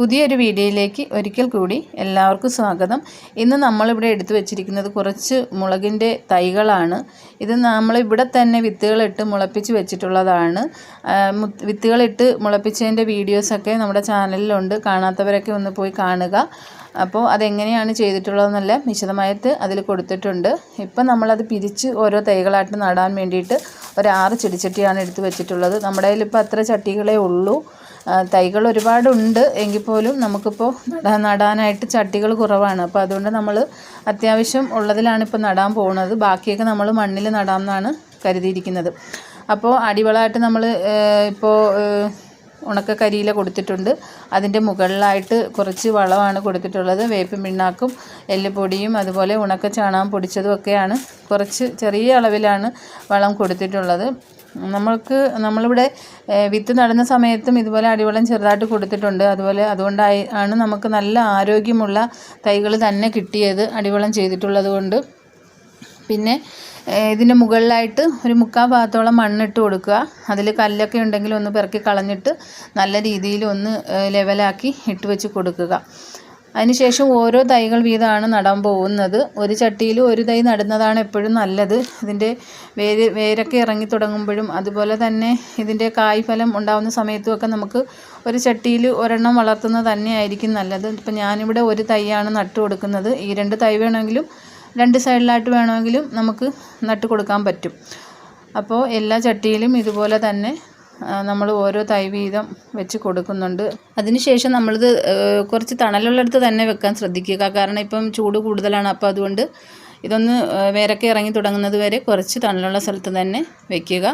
പുതിയൊരു വീഡിയോയിലേക്ക് ഒരിക്കൽ കൂടി എല്ലാവർക്കും സ്വാഗതം. ഇന്ന് നമ്മളിവിടെ എടുത്തു വെച്ചിരിക്കുന്നത് കുറച്ച് മുളകിന്റെ തൈകളാണ്. ഇത് നമ്മളിവിടെ തന്നെ വിത്തുകളിട്ട് മുളപ്പിച്ച് വെച്ചിട്ടുള്ളതാണ്. വിത്തുകളിട്ട് മുളപ്പിച്ചതിന്റെ വീഡിയോസൊക്കെ നമ്മുടെ ചാനലിലുണ്ട്. കാണാത്തവരൊക്കെ ഒന്ന് പോയി കാണുക. അപ്പോൾ അതെങ്ങനെയാണ് ചെയ്തിട്ടുള്ളതെന്നല്ല വിശദമായിട്ട് അതിൽ കൊടുത്തിട്ടുണ്ട്. ഇപ്പം നമ്മളത് പിരിച്ച് ഓരോ തൈകളായിട്ട് നടാൻ വേണ്ടിയിട്ട് ഒരു ആറ് ചെടിച്ചട്ടിയാണ് എടുത്ത് വെച്ചിട്ടുള്ളത്. നമ്മുടെ കയ്യിൽ ഇപ്പോൾ അത്ര ചട്ടികളേ ഉള്ളൂ. തൈകൾ ഒരുപാടുണ്ട് എങ്കിൽ പോലും നമുക്കിപ്പോൾ നടാ നടാനായിട്ട് ചട്ടികൾ കുറവാണ്. അപ്പോൾ അതുകൊണ്ട് നമ്മൾ അത്യാവശ്യം ഉള്ളതിലാണ് ഇപ്പോൾ നടാൻ പോകുന്നത് ബാക്കിയൊക്കെ നമ്മൾ മണ്ണിൽ നടാമെന്നാണ് കരുതിയിരിക്കുന്നത്. അപ്പോൾ അടിവളമായിട്ട് നമ്മൾ ഇപ്പോൾ ഉണക്ക കരിയില കൊടുത്തിട്ടുണ്ട്. അതിന്റെ മുകളിലായിട്ട് കുറച്ച് വളമാണ് കൊടുത്തിട്ടുള്ളത്. വേപ്പിൻ പിണ്ണാക്കും എല്ലുപൊടിയും അതുപോലെ ഉണക്ക ചാണകം പൊടിച്ചതും ഒക്കെയാണ്. കുറച്ച് ചെറിയ അളവിലാണ് വളം കൊടുത്തിട്ടുള്ളത്. നമ്മൾക്ക് നമ്മളിവിടെ വിത്ത് നടുന്ന സമയത്തും ഇതുപോലെ അടിവളം ചെറുതായിട്ട് കൊടുത്തിട്ടുണ്ട്. അതുപോലെ അതുകൊണ്ടായി ആണ് നമുക്ക് നല്ല ആരോഗ്യമുള്ള തൈകൾ തന്നെ കിട്ടിയത് അടിവളം ചെയ്തിട്ടുള്ളത് കൊണ്ട്. പിന്നെ ഇതിന്റെ മുകളിലായിട്ട് ഒരു മുക്കാൽ ഭാഗത്തോളം മണ്ണിട്ട് കൊടുക്കുക. അതിൽ കല്ലൊക്കെ ഉണ്ടെങ്കിൽ ഒന്ന് പെറുക്കി കളഞ്ഞിട്ട് നല്ല രീതിയിൽ ഒന്ന് ലെവലാക്കി ഇട്ട് വെച്ച് കൊടുക്കുക. അതിനുശേഷം ഓരോ തൈകൾ വീതമാണ് നടാൻ പോകുന്നത്. ഒരു ചട്ടിയിൽ ഒരു തൈ നടുന്നതാണ് എപ്പോഴും നല്ലത്. ഇതിന്റെ വേര് വേരൊക്കെ ഇറങ്ങി തുടങ്ങുമ്പോഴും അതുപോലെ തന്നെ ഇതിന്റെ കായ്ഫലം ഉണ്ടാകുന്ന സമയത്തുമൊക്കെ നമുക്ക് ഒരു ചട്ടിയിൽ ഒരെണ്ണം വളർത്തുന്നത് തന്നെയായിരിക്കും നല്ലത്. ഇപ്പം ഞാനിവിടെ ഒരു തൈയാണ് നട്ടു കൊടുക്കുന്നത് ഈ രണ്ട് തൈ വേണമെങ്കിലും രണ്ട് സൈഡിലായിട്ട് വേണമെങ്കിലും നമുക്ക് നട്ട് കൊടുക്കാൻ പറ്റും. അപ്പോൾ എല്ലാ ചട്ടിയിലും ഇതുപോലെ തന്നെ നമ്മൾ ഓരോ തൈ വീതം വെച്ച് കൊടുക്കുന്നുണ്ട്. അതിനുശേഷം നമ്മളിത് കുറച്ച് തണലുള്ളിടത്ത് തന്നെ വെക്കാൻ ശ്രദ്ധിക്കുക. കാരണം ഇപ്പം ചൂട് കൂടുതലാണ്. അപ്പോൾ അതുകൊണ്ട് ഇതൊന്ന് വേരൊക്കെ ഇറങ്ങി തുടങ്ങുന്നത് വരെ കുറച്ച് തണലുള്ള സ്ഥലത്ത് തന്നെ വെക്കുക.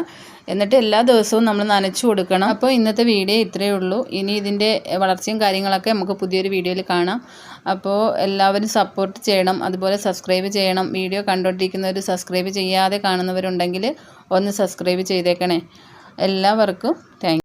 എന്നിട്ട് എല്ലാ ദിവസവും നമ്മൾ നനച്ചു കൊടുക്കണം. അപ്പോൾ ഇന്നത്തെ വീഡിയോ ഇത്രയേ ഉള്ളൂ. ഇനി ഇതിന്റെ വളർച്ചയും കാര്യങ്ങളൊക്കെ നമുക്ക് പുതിയൊരു വീഡിയോയിൽ കാണാം. അപ്പോൾ എല്ലാവരും സപ്പോർട്ട് ചെയ്യണം. അതുപോലെ സബ്സ്ക്രൈബ് ചെയ്യണം. വീഡിയോ കണ്ടുകൊണ്ടിരിക്കുന്നവർ സബ്സ്ക്രൈബ് ചെയ്യാതെ കാണുന്നവരുണ്ടെങ്കിൽ ഒന്ന് സബ്സ്ക്രൈബ് ചെയ്തേക്കണേ. എല്ലാവർക്കും താങ്ക്